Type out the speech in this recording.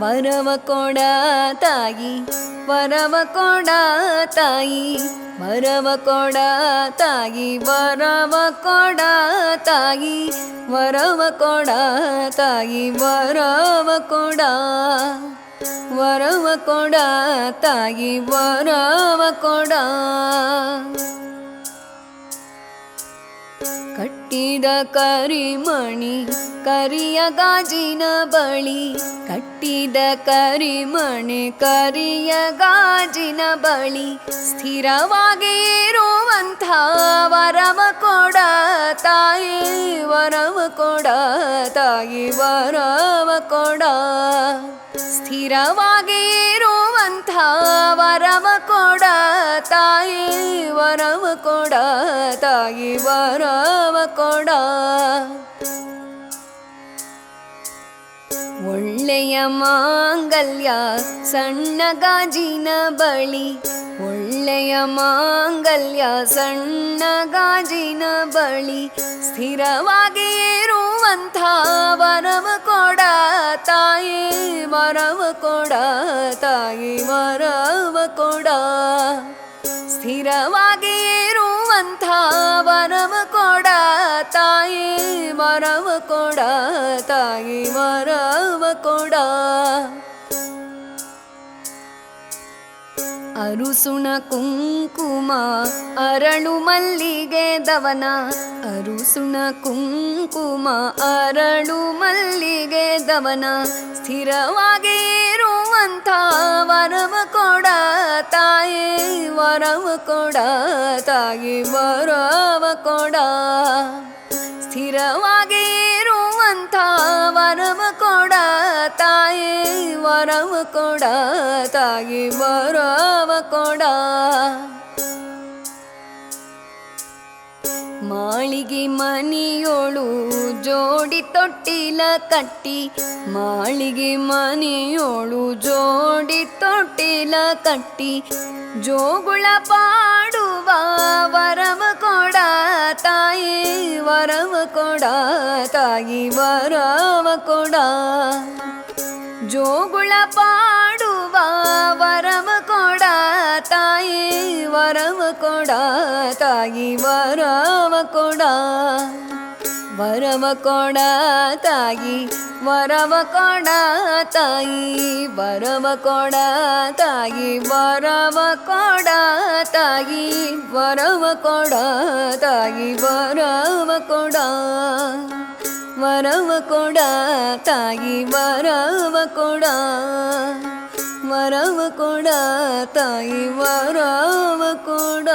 ವರವ ಕೊಡ ತಾಯಿ ವರವ ಕೊಡ ತಾಯಿ ವರವ ಕೊಡ ತಾಯಿ ವರವ ಕೊಡ ತಾಯಿ ವರವ ಕೊಡ ತಾಯಿ ವರವ ಕೊಡ ವರವ ಕೊಡ ತಾಯಿ ವರವ ಕೊಡ ಕಟ್ಟಿದ ಕರಿಮಣಿ ಕರಿಯ ಗಾಜಿನ ಬಳಿ, ಕಟ್ಟಿದ ಕರಿಮಣಿ ಕರಿಯ ಗಾಜಿನ ಬಳಿ, ಸ್ಥಿರವಾಗಿ ಇರುವಂಥ ವರವ ಕೊಡ ತಾಯಿ, ವರವ ಕೊಡ ತಾಯಿ, ವರವ ಕೊಡ. ಸ್ಥಿರವಾಗಿ ಇರುವಂಥ ವರವ ಕೊಡ ತಾಯಿ ತಾಯಿ ವರವ ಕೊಡ. ಒಳ್ಳೆಯ ಮಾಂಗಲ್ಯ ಸಣ್ಣ ಗಾಜಿನ ಬಳಿ. ಒಳ್ಳೆಯ ಮಾಂಗಲ್ಯ ಸಣ್ಣ ಗಾಜಿನ ಬಳಿ. ಸ್ಥಿರವಾಗಿ ಇರುವಂಥ ವರವ ಕೊಡ ತಾಯಿ, ವರವ ಕೊಡ ತಾಯಿ, ವರವ ಕೊಡ. ಸ್ಥಿರವಾಗಿ ಇರುವಂಥ ವರವ ಕೊಡ, ತಾಯಿ ವರವ ಕೊಡ. ಅರುಸುಣ ಕುಂಕುಮ, ಅರಳು ಮಲ್ಲಿಗೆ ದವನ. ಅರುಸುಣ ಕುಂಕುಮ, ಅರಳು ಮಲ್ಲಿಗೆ ದವನ. ಸ್ಥಿರವಾಗಿ ಇರುವಂಥ ವರವ ಕೊಡ, ತಾಯಿ ವರವ ಕೊಡ, ತಾಯಿ ವರವ ಕೊಡ. ಸ್ಥಿರವಾಗಿ ವರವ ಕೊಡ ತಾಯಿ ವರವ ಕೊಡ. ಮಾಳಿಗೆ ಮನೆಯೋಳು ಜೋಡಿ ತೊಟ್ಟಿಲ ಕಟ್ಟಿ, ಮಾಳಿಗೆ ಮನೆಯೋಳು ಜೋಡಿ ತೊಟ್ಟಿಲ ಕಟ್ಟಿ, ಜೋಗುಳ ಪಾಡುವ ವರವ ಕೊಡ, ತಾಯಿ ವರವ ಕೊಡ ತಾಯಿ ವರವ ಕೊಡ. ಜೋಗುಳ ಪಾಡುವ, ವರವ ಕೊಡ ತಾಯಿ, ವರವ ಕೊಡ ತಾಯಿ, ವರವ ಕೊಡ. ವರವ ಕೊಡ ತಾಯಿ, ವರವ ಕೊಡ ತಾಯಿ, ವರವ ಕೊಡ ತಾಯಿ, ವರವ ಕೊಡ ತಾಯಿ, ವರವ ಕೊಡ ತಾಯಿ, ವರವ ಕೊಡ. ವರವ ಕೊಡ ತಾಯಿ ವರವ ಕೊಡ ವರವ ಕೊಡ ತಾಯಿ ವರವ ಕೊಡ